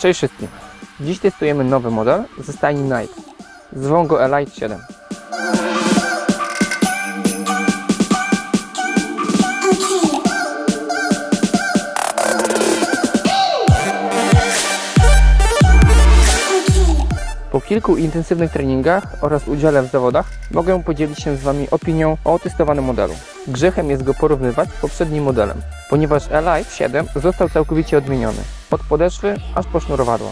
Cześć wszystkim. Dziś testujemy nowy model ze stajni Night. Zwą go Elite 7. kilku intensywnych treningach oraz udziale w zawodach mogę podzielić się z Wami opinią o testowanym modelu. Grzechem jest go porównywać z poprzednim modelem, ponieważ Elite 7 został całkowicie odmieniony. Od podeszwy aż po sznurowadła.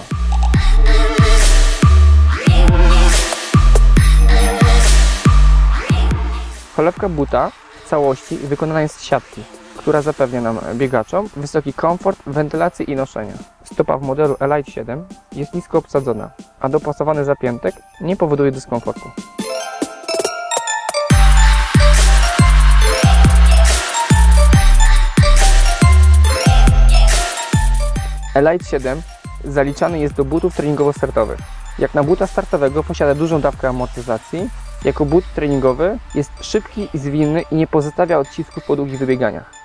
Cholewka buta w całości wykonana jest z siatki, która zapewnia nam biegaczom wysoki komfort, wentylację i noszenie. Stopa w modelu Elite 7 jest nisko obsadzona, a dopasowany zapiętek nie powoduje dyskomfortu. Elite 7 zaliczany jest do butów treningowo-startowych. Jak na buta startowego posiada dużą dawkę amortyzacji, jako but treningowy jest szybki, zwinny i nie pozostawia odcisków po długich wybieganiach.